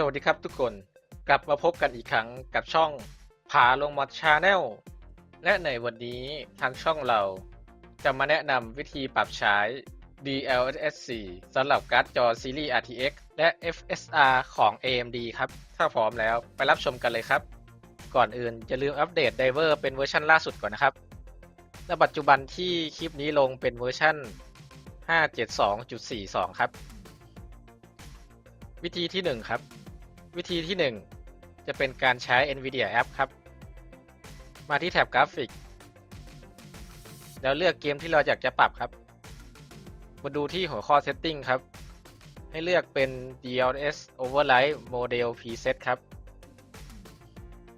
สวัสดีครับทุกคนกลับมาพบกันอีกครั้งกับช่องผาลงมอดชาแนลและในวันนี้ทางช่องเราจะมาแนะนำวิธีปรับใช้ DLSS 4 สำหรับการ์ดจอซีรีส์ RTX และ FSR ของ AMD ครับ ถ้าพร้อมแล้วไปรับชมกันเลยครับ ก่อนอื่นอย่าลืมอัปเดตไดเวอร์เป็นเวอร์ชันล่าสุดก่อนนะครับและปัจจุบันที่คลิปนี้ลงเป็นเวอร์ชัน572.42 ครับ วิธีที่ 1 ครับ วิธีที่ 1 จะเป็นการใช้ NVIDIA App ครับ มาที่แท็บกราฟิก แล้วเลือกเกมที่เราอยากจะปรับครับ มาดูที่หัวข้อ Setting ครับ ให้เลือกเป็น DLSS Override Model Preset ครับ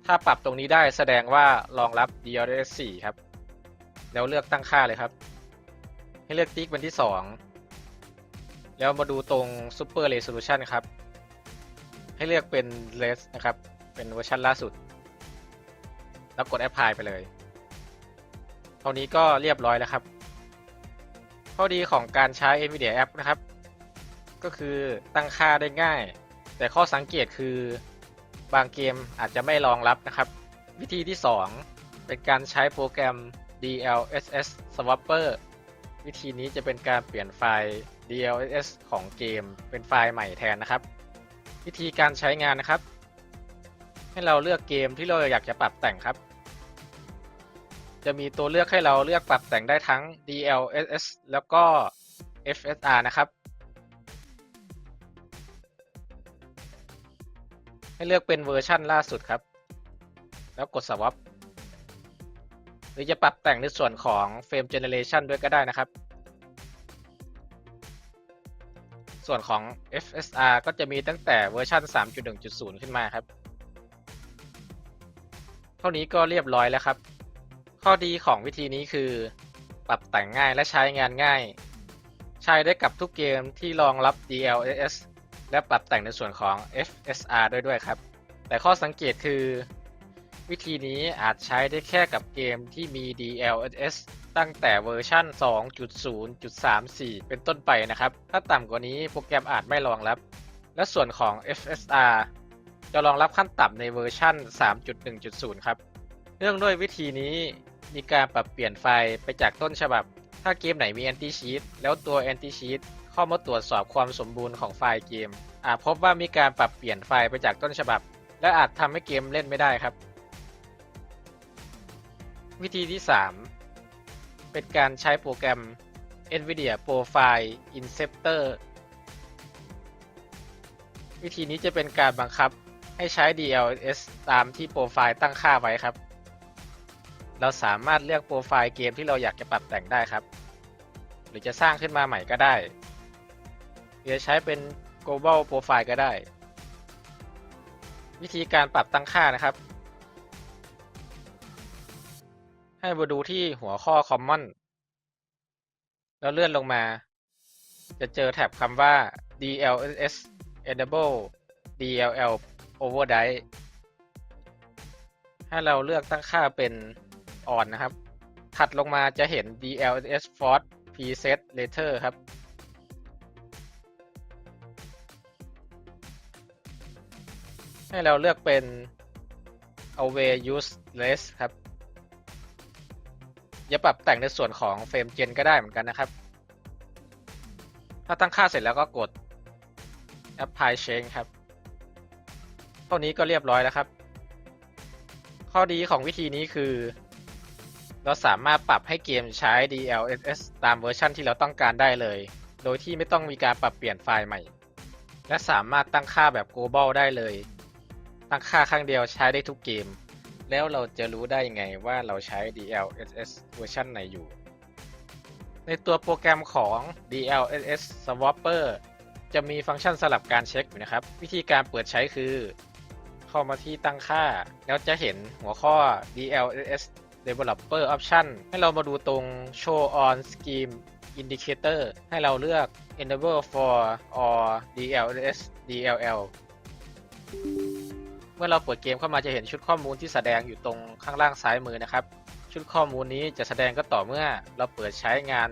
ถ้าปรับตรงนี้ได้แสดงว่ารองรับ DLSS 4 ครับ แล้วเลือกตั้งค่าเลยครับ ให้เลือกติ๊กเป็นที่ 2 แล้วมาดูตรง Super Resolution ครับ ให้เลือกเป็น Res นะครับ เป็นเวอร์ชันล่าสุด แล้วกด Apply ไปเลย เท่านี้ก็เรียบร้อยแล้วครับ ข้อดีของการใช้ NVIDIA App นะครับ ก็คือตั้งค่าได้ง่าย แต่ข้อสังเกตคือบางเกมอาจจะไม่รองรับนะครับ วิธีที่ 2 เป็นการใช้โปรแกรม DLSS Swapper วิธีนี้จะเป็นการเปลี่ยนไฟล์ DLSS ของเกมเป็นไฟล์ใหม่แทนนะครับ วิธีการใช้งานนะครับ ให้เราเลือกเกมที่เราอยากจะปรับแต่งครับ จะมีตัวเลือกให้เราเลือกปรับแต่งได้ทั้ง DLSS แล้วก็ FSR นะครับ ให้เลือกเป็นเวอร์ชั่นล่าสุดครับ แล้วกด swap หรือจะปรับแต่งในส่วนของ Frame Generation ด้วยก็ได้นะครับ ส่วนของ FSR ก็จะมีตั้งแต่เวอร์ชัน3.1.0 ขึ้นมาครับ เท่านี้ก็เรียบร้อยแล้วครับ ข้อดีของวิธีนี้คือ ปรับแต่งง่ายและใช้งานง่าย ใช้ได้กับทุกเกมที่รองรับ DLSS และปรับแต่งในส่วนของ FSR ด้วยด้วยครับ แต่ข้อสังเกตคือ วิธีนี้อาจใช้ได้แค่กับเกมที่มี DLSS ตั้งแต่เวอร์ชัน2.0.34 เป็นต้นไปนะครับ ถ้าต่ำกว่านี้โปรแกรมอาจไม่รองรับ และส่วนของ FSR จะรองรับขั้นต่ำในเวอร์ชัน3.1.0 ครับ เนื่องด้วยวิธีนี้มีการปรับเปลี่ยนไฟล์ไปจากต้นฉบับ ถ้าเกมไหนมี Anti Cheat แล้วตัว Anti Cheat เข้ามาตรวจสอบความสมบูรณ์ของไฟล์เกม อาจพบว่ามีการปรับเปลี่ยนไฟล์ไปจากต้นฉบับ และอาจทำให้เกมเล่นไม่ได้ครับ วิธีที่ 3 เป็นการใช้โปรแกรม NVIDIA Profile Inceptor วิธีนี้จะเป็นการบังคับให้ใช้ DLSS ตามที่โปรไฟล์ตั้งค่าไว้ครับ เราสามารถเลือกโปรไฟล์เกมที่เราอยากจะปรับแต่งได้ครับ หรือจะสร้างขึ้นมาใหม่ก็ได้หรือจะใช้เป็น global profile ก็ได้ วิธีการปรับตั้งค่านะครับ ให้มาดูที่หัวข้อ common แล้วเลื่อนลงมา จะเจอแท็บคำว่า DLSS enable DLL override ให้เราเลือกตั้งค่าเป็น on นะครับ ถัดลงมาจะเห็น DLSS force preset later ครับ ให้เราเลือกเป็น away useless ครับ อย่าปรับแต่งในส่วนของเฟรมเจนก็ได้เหมือนกันนะครับ ถ้าตั้งค่าเสร็จแล้วก็กด apply change ครับเท่านี้ก็เรียบร้อยแล้วครับ ข้อดีของวิธีนี้คือ เราสามารถปรับให้เกมใช้ DLSS ตามเวอร์ชันที่เราต้องการได้เลย โดยที่ไม่ต้องมีการปรับเปลี่ยนไฟล์ใหม่ และสามารถตั้งค่าแบบ global ได้เลย ตั้งค่าครั้งเดียวใช้ได้ทุกเกม แล้วเราจะรู้ได้ยังไงว่าเราใช้ DLSS เวอร์ชันไหนอยู่ ในตัวโปรแกรมของ DLSS Swapper จะมีฟังก์ชันสลับการเช็คอยู่นะครับ วิธีการเปิดใช้คือเข้ามาที่ตั้งค่า แล้วจะเห็นหัวข้อ DLSS Developer Option ให้เรามาดูตรง Show on Scheme Indicator ให้เราเลือก Enable for or DLSS DLL มื่อเราเปิดเกมเข้ามาจะเห็นชุดข้อมูลที่แสดงอยู่ตรงข้างล่างซ้ายมือนะครับ ชุดข้อมูลนี้จะแสดงก็ต่อเมื่อเราเปิดใช้งาน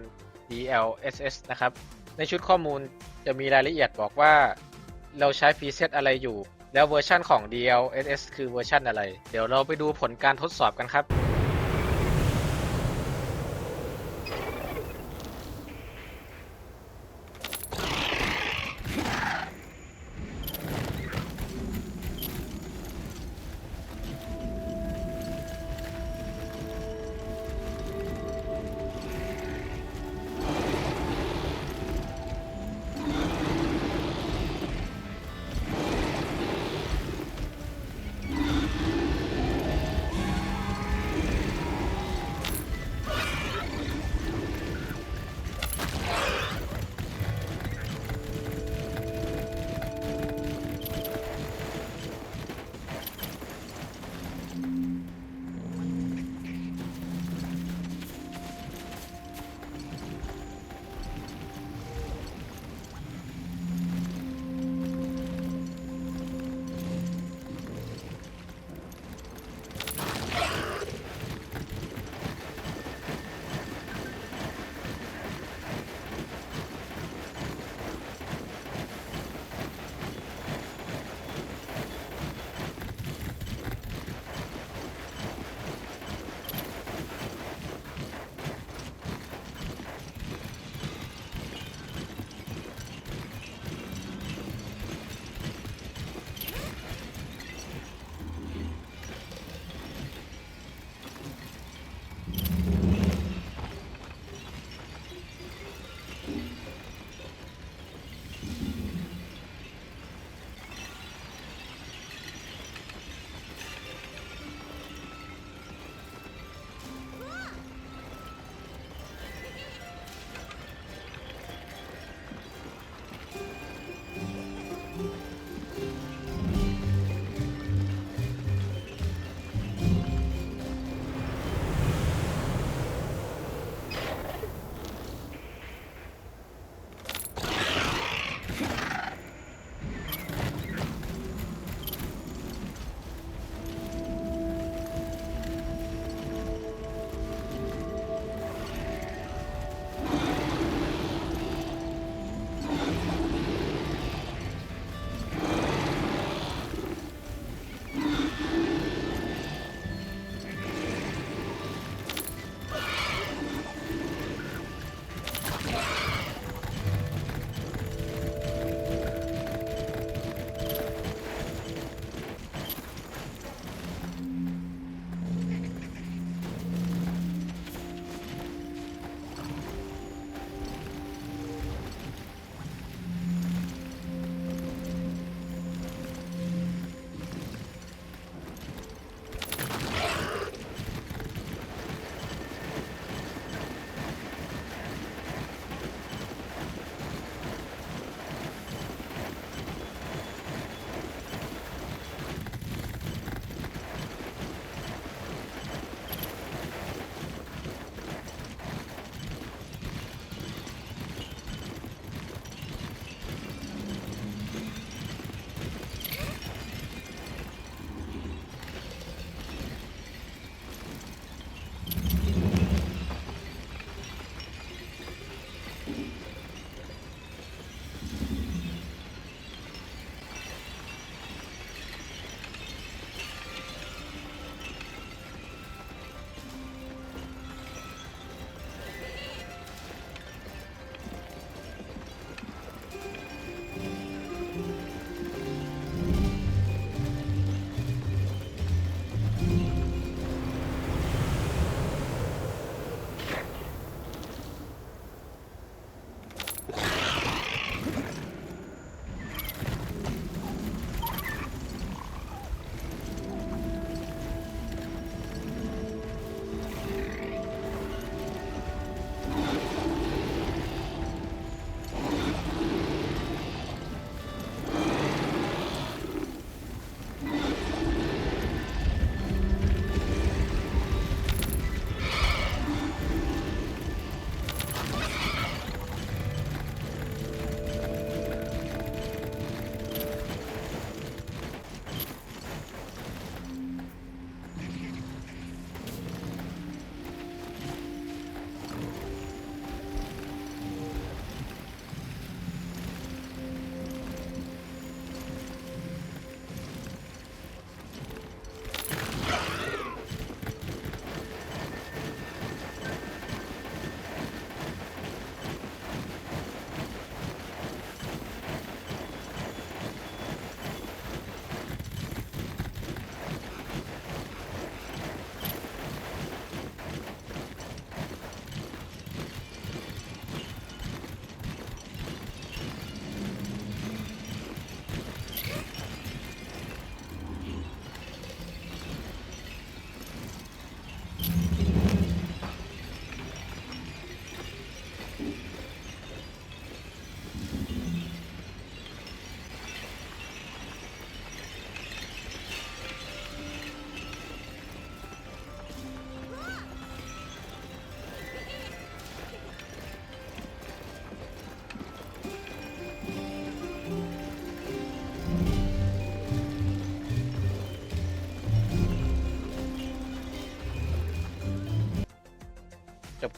DLSS นะครับ ในชุดข้อมูลจะมีรายละเอียดบอกว่า เราใช้ preset อะไรอยู่ แล้วเวอร์ชันของ DLSS คือเวอร์ชันอะไร เดี๋ยวเราไปดูผลการทดสอบกันครับ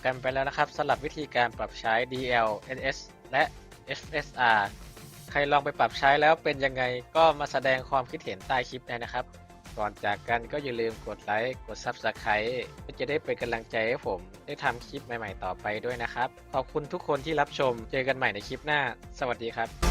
กันไปแล้วนะครับสำหรับวิธีการปรับใช้ DL NS และ FSR ใครลองไปปรับใช้แล้วเป็นยังไงก็มาแสดงความคิดเห็นใต้คลิปได้นะครับ ก่อนจากกันก็อย่าลืมกดไลค์กด Subscribe เพื่อจะได้เป็นกำลังใจให้ผมได้ทำคลิปใหม่ๆต่อไปด้วยนะครับ ขอบคุณทุกคนที่รับชมเจอกันใหม่ในคลิปหน้า สวัสดีครับ